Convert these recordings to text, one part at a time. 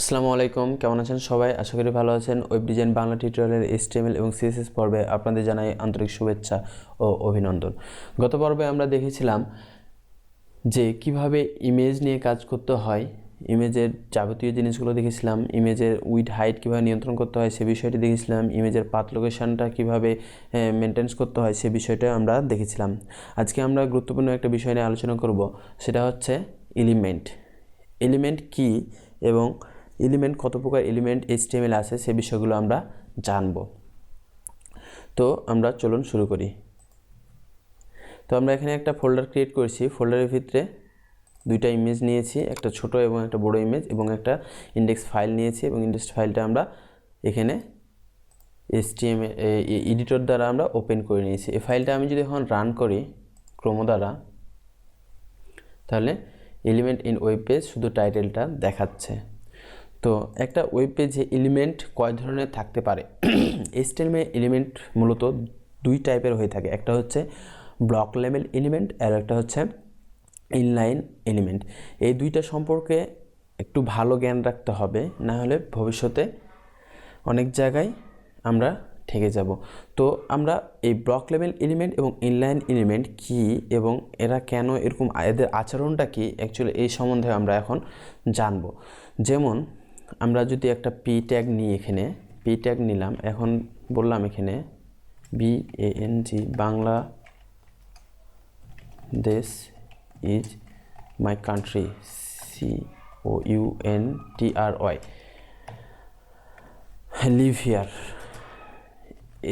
আসসালামু আলাইকুম, কেমন আছেন সবাই? আশা করি ভালো আছেন। ওয়েব ডিজাইন বাংলা টিউটোরিয়ালের এইচটিএমএল এবং সিএসএস পর্বে আপনাদের জানাই আন্তরিক শুভেচ্ছা ও অভিনন্দন। গত পর্বে আমরা দেখেছিলাম যে কীভাবে ইমেজ নিয়ে কাজ করতে হয় ইমেজের যাবতীয় জিনিসগুলো দেখেছিলাম ইমেজের উইড হাইট কীভাবে নিয়ন্ত্রণ করতে হয় সে বিষয়টি দেখেছিলাম ইমেজের পাথ লোকেশানটা কীভাবে মেনটেন্স করতে হয় সে বিষয়টা আমরা দেখেছিলাম। আজকে আমরা গুরুত্বপূর্ণ একটা বিষয় নিয়ে আলোচনা করব, সেটা হচ্ছে এলিমেন্ট এলিমেন্ট কি এবং এলিমেন্ট কত প্রকার এলিমেন্ট এইচটিএমএল আছে, সে বিষয়গুলো আমরা জানব। তো আমরা চলুন শুরু করি। তো আমরা এখানে একটা ফোল্ডার ক্রিয়েট করেছি। ফোল্ডারের ভিতরে দুইটা ইমেজ নিয়েছি, একটা ছোট এবং একটা বড় ইমেজ এবং একটা ইন্ডেক্স ফাইল নিয়েছি এবং ইন্ডেক্স ফাইলটা আমরা এখানে এসটিএম এডিটর দ্বারা আমরা ওপেন করে নিয়েছি। এই ফাইলটা আমি যদি এখন রান করি ক্রোমো দ্বারা, তাহলে এলিমেন্ট ইন ওয়েব পেজ শুধু টাইটেলটা দেখাচ্ছে। তো একটা ওয়েব পেজে এলিমেন্ট কয় ধরনের থাকতে পারে? এসটিএমএ এলিমেন্ট মূলত দুই টাইপের হয়ে থাকে। একটা হচ্ছে ব্লক লেভেল এলিমেন্ট আর একটা হচ্ছে ইনলাইন এলিমেন্ট এই দুইটা সম্পর্কে একটু ভালো জ্ঞান রাখতে হবে, না হলে ভবিষ্যতে অনেক জায়গায় আমরা ঠেকে যাব। তো আমরা এই ব্লক লেভেল এলিমেন্ট এবং ইনলাইন এলিমেন্ট কি এবং এরা কেন এরকম, এদের আচরণটা কি অ্যাকচুয়ালি এই সম্বন্ধে আমরা এখন জানব। যেমন আমরা যদি একটা পি ট্যাগ নিই এখানে পি ট্যাগ নিলাম, এখন বললাম এখানে B A N G Bangladesh is my country C O U N T R Y live here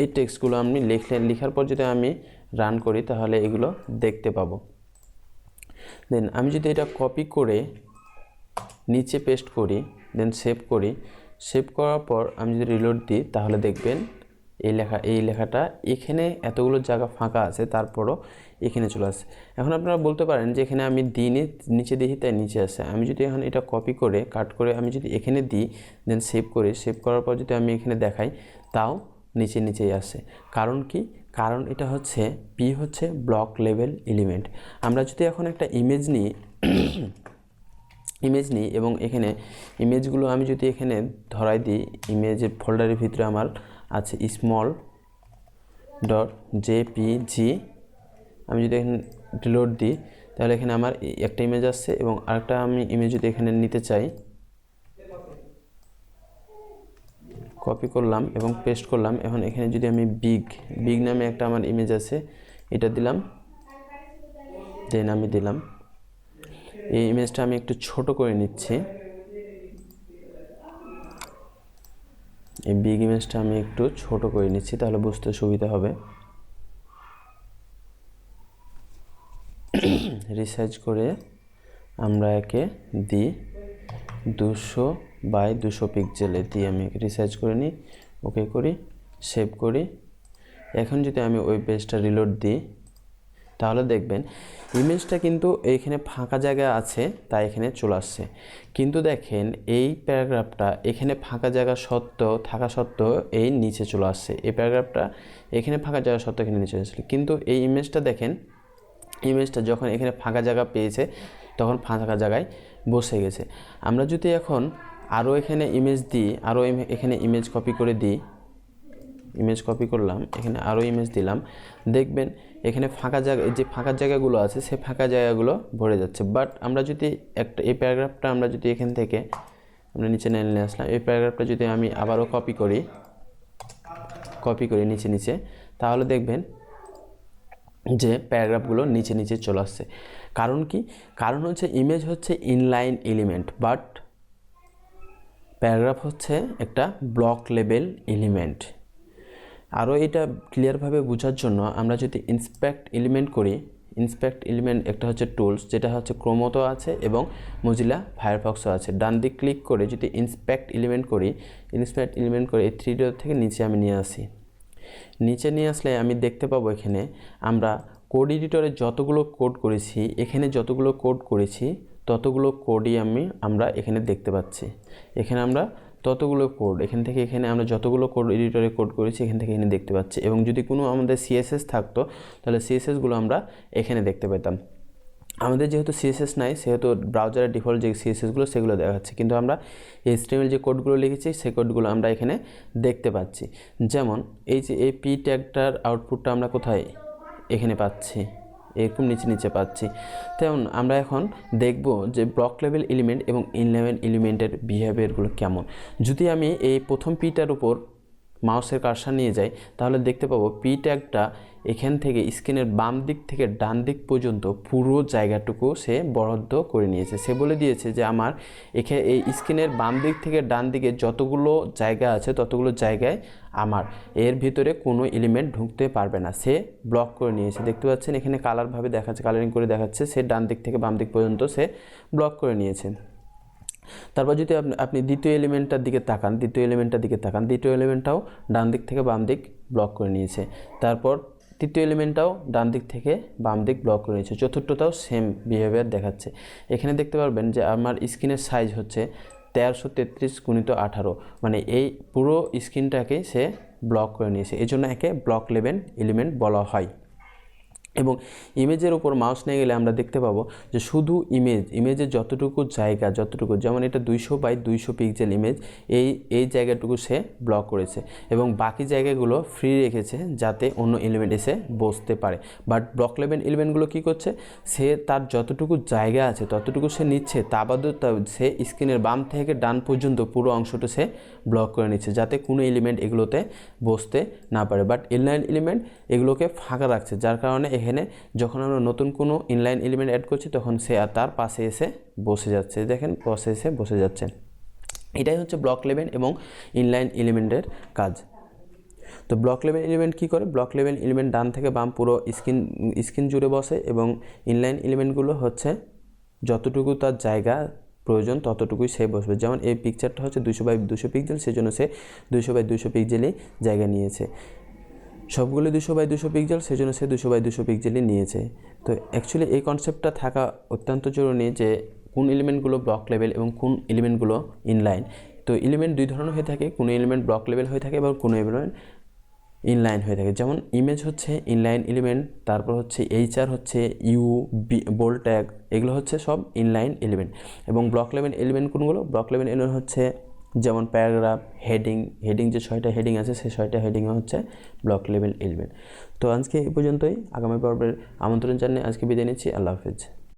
এই টেক্সটগুলো আমি লিখলে, লেখার পর যদি আমি রান করি, তাহলে এগুলো দেখতে পাবো। দেন আমি যদি এটা কপি করে নিচে পেস্ট করি দেন সেভ করি। সেভ করার পর আমি যদি রিলোড দিই, তাহলে দেখবেন এই লেখা, এই লেখাটা এখানে এতগুলো জায়গা ফাঁকা আছে, তারপরও এখানে চলে আসে। এখন আপনারা বলতে পারেন যে এখানে আমি দিনে নিচে দেখি তাই নিচে আসে। আমি যদি এখন এটা কপি করে কাট করে আমি যদি এখানে দিই দেন সেভ করি। সেভ করার পর যদি আমি এখানে দেখাই, তাও নিচে, নিচেই আসে। কারণ কি? কারণ এটা হচ্ছে পি হচ্ছে ব্লক লেভেল এলিমেন্ট আমরা যদি এখন একটা ইমেজ নিই ইমেজ নিই এবং এখানে ইমেজগুলো আমি যদি এখানে ধরাই দিই ইমেজের ফোল্ডারের ভিতরে আমার আছে স্মল ডট জেপিজি আমি যদি এখানে ডিলোড দিই, তাহলে এখানে আমার একটা ইমেজ আসছে এবং আরেকটা আমি ইমেজ যদি এখানে নিতে চাই কপি করলাম এবং পেস্ট করলাম, এখন এখানে যদি আমি বিগ বিগ নামে একটা আমার ইমেজ আছে, এটা দিলাম দেন আমি দিলাম। এই ইমেজটা আমি একটু ছোট করে নিচ্ছি। এই বিগ ইমেজটা আমি একটু ছোট করে নিচ্ছি, তাহলে বুঝতে সুবিধা হবে। রিসার্চ করে আমরা একে দিই দুশো বাই দুশো পিক্সেলে দিয়ে আমি রিসার্চ করে নিই ওকে করি সেভ করি। এখন যদি আমি ওই পেজটা রিলোড দিই তাহলে দেখবেন ইমেজটা কিন্তু এইখানে ফাঁকা জায়গা আছে, তাই এখানে চলে আসছে। কিন্তু দেখেন, এই প্যারাগ্রাফটা এখানে ফাঁকা জায়গা সত্ত্বেও, থাকা সত্ত্বেও এই নিচে চলে আসছে। এই প্যারাগ্রাফটা এখানে ফাঁকা জায়গা সত্ত্বেও এখানে নিচে আসছে। কিন্তু এই ইমেজটা দেখেন ইমেজটা যখন এখানে ফাঁকা জায়গা পেয়েছে, তখন ফাঁকা জায়গায় বসে গেছে। আমরা যদি এখন আরও এখানে ইমেজ দিই, আরও এখানে ইমেজ কপি করে দিই ইমেজ কপি করলাম, এখানে আরও ইমেজ দিলাম। দেখবেন এখানে ফাঁকা জায়গা যে ফাঁকা জায়গাগুলো আছে, সে ফাঁকা জায়গাগুলো ভরে যাচ্ছে। বাট আমরা যদি একটা, এই প্যারাগ্রাফটা আমরা যদি এখান থেকে, আমরা নিচে নিয়ে আসলাম, এই প্যারাগ্রাফটা যদি আমি আবারও কপি করি কপি করি নিচে নিচে, তাহলে দেখবেন যে প্যারাগ্রাফগুলো নিচে নিচে চলে আসছে। কারণ কি? কারণ হচ্ছে ইমেজ হচ্ছে ইনলাইন এলিমেন্ট বাট প্যারাগ্রাফ হচ্ছে একটা ব্লক লেভেল এলিমেন্ট আরও এটা ক্লিয়ারভাবে বোঝার জন্য আমরা যদি ইন্সপেক্ট এলিমেন্ট করি ইন্সপেক্ট এলিমেন্ট একটা হচ্ছে টুলস যেটা হচ্ছে ক্রোমোতো আছে এবং মজিলা ফায়ারফক্সও আছে। ডান দিক ক্লিক করে যদি ইন্সপেক্ট এলিমেন্ট করি ইন্সপেক্ট এলিমেন্ট করে এই থ্রি থেকে নিচে আমি নিয়ে আসি। নিচে নিয়ে আসলে আমি দেখতে পাবো এখানে আমরা কোড এডিটরে যতগুলো কোড করেছি, এখানে যতগুলো কোড করেছি, ততগুলো কোডই আমি আমরা এখানে দেখতে পাচ্ছি। এখানে আমরা ততগুলো কোড এখান থেকে এখানে আমরা যতগুলো কোড এডিটরে কোড করেছি, এখান থেকে এখানে দেখতে পাচ্ছি। এবং যদি কোনো আমাদের সিএসএস থাকতো, তাহলে সিএসএসগুলো আমরা এখানে দেখতে পেতাম। আমাদের যেহেতু সিএসএস নাই, সেহেতু ব্রাউজারের ডিফল্ট যে সিএসএসগুলো সেগুলো দেখাচ্ছে। কিন্তু আমরা এইচটিএমএল যে কোডগুলো লিখেছি সেই কোডগুলো আমরা এখানে দেখতে পাচ্ছি। যেমন, এই যে এই পি ট্যাগটার আউটপুটটা আমরা কোথায় এখানে পাচ্ছি? এরকম নিচে নিচে পাচ্ছি। তেমন আমরা এখন দেখব যে ব্লক লেভেল এলিমেন্ট এবং ইন লেভেল এলিমেন্টের বিহেভিয়ারগুলো কেমন। যদি আমি এই প্রথম পিটার উপর মাউসের কারসার নিয়ে যাই, তাহলে দেখতে পাবো পি ট্যাগটা এখান থেকে স্ক্রিনের বাম দিক থেকে ডান দিক পর্যন্ত পুরো জায়গাটুকু সে বরাদ্দ করে নিয়েছে। সে বলে দিয়েছে যে আমার এখে, এই স্ক্রিনের বাম দিক থেকে ডান দিকে যতগুলো জায়গা আছে, ততগুলো জায়গায় আমার। এর ভিতরে কোনো এলিমেন্ট ঢুকতে পারবে না। সে ব্লক করে নিয়েছে। দেখতে পাচ্ছেন এখানে কালারভাবে দেখাচ্ছে কালারিং করে দেখাচ্ছে। সে ডান দিক থেকে বাম দিক পর্যন্ত সে ব্লক করে নিয়েছে। তারপর যদি আপনি আপনি দ্বিতীয় এলিমেন্টটার দিকে তাকান, দ্বিতীয় এলিমেন্টটার দিকে তাকান, দ্বিতীয় এলিমেন্টটাও ডান দিক থেকে বাম দিক ব্লক করে নিয়েছে। তারপর তৃতীয় এলিমেন্টটাও ডান দিক থেকে বাম দিক ব্লক করে নিয়েছে। চতুর্থটাও সেম বিহেভিয়ার দেখাচ্ছে। এখানে দেখতে পারবেন যে আমার স্ক্রিনের সাইজ হচ্ছে তেরোশো তেত্রিশ গুণিত আঠারো। মানে এই পুরো স্ক্রিনটাকে সে ব্লক করে নিয়েছে। এই জন্য একে ব্লক লেভেন এলিমেন্ট বলা হয়। এবং ইমেজের উপর মাউস নিয়ে গেলে আমরা দেখতে পাবো যে শুধু ইমেজ ইমেজের যতটুকু জায়গা, যতটুকু যেমন এটা দুইশো বাই দুইশো পিক্সেল ইমেজ এই এই জায়গাটুকু সে ব্লক করেছে এবং বাকি জায়গাগুলো ফ্রি রেখেছে যাতে অন্য এলিমেন্ট এসে বসতে পারে। বাট ব্লক লেভেল এলিমেন্টগুলো কী করছে? সে তার যতটুকু জায়গা আছে, ততটুকু সে নিচ্ছে, তা বাদেও তা সে স্ক্রিনের বাম থেকে ডান পর্যন্ত পুরো অংশটা সে ব্লক করে নিচ্ছে যাতে কোনো এলিমেন্ট এগুলোতে বসতে না পারে। বাট ইনলাইন এলিমেন্ট এগুলোকে ফাঁকা রাখছে, যার কারণে এখানে যখন আমরা নতুন কোনো ইনলাইন এলিমেন্ট অ্যাড করছি, তখন সে আর তার পাশে এসে বসে যাচ্ছে। দেখেন, পাশে এসে বসে যাচ্ছে। এটাই হচ্ছে ব্লক লেভেল এবং ইনলাইন এলিমেন্টের কাজ। তো ব্লক লেভেল এলিমেন্ট কী করে? ব্লক লেভেল এলিমেন্ট ডান থেকে বাম পুরো স্ক্রিন স্ক্রিন জুড়ে বসে এবং ইনলাইন এলিমেন্টগুলো হচ্ছে যতটুকু তার জায়গা প্রয়োজন, ততটুকুই সে বসবে। যেমন এই পিকচারটা হচ্ছে দুশো বাই দুশো পিক্সেল সেজন্য সে দুশো বাই দুশো পিক্সেলই জায়গা নিয়েছে। সবগুলো দুশো বাই দুশো পিক্সেল সেজন্য সে দুশো বাই দুশো পিক্সেলই নিয়েছে। তো অ্যাকচুয়ালি এই কনসেপ্টটা থাকা অত্যন্ত জরুরি যে কোন এলিমেন্টগুলো ব্লক লেভেল এবং কোন এলিমেন্টগুলো ইনলাইন তো এলিমেন্ট দুই ধরনের হয়ে থাকে, কোনো এলিমেন্ট ব্লক লেভেল হয়ে থাকে এবং কোনো এলিমেন্ট ইনলাইন হয়ে থাকে। যেমন ইমেজ হচ্ছে ইনলাইন এলিমেন্ট তারপর হচ্ছে এইচআর হচ্ছে ইউ বি বোল ট্যাগ এগুলো হচ্ছে সব ইনলাইন এলিমেন্ট এবং ব্লক লেভেল এলিমেন্ট কোনগুলো? ব্লক লেভেল এলিমেন্ট হচ্ছে যেমন প্যারাগ্রাফ, হেডিং হেডিং যে ছয়টা হেডিং আছে, সেই ছয়টা হেডিং হচ্ছে ব্লক লেভেল এলিমেন্ট তো আজকে এই পর্যন্তই। আগামী পর্বের আমন্ত্রণ জানিয়ে আজকে বিদায় নিচ্ছি। আল্লাহ হাফিজ।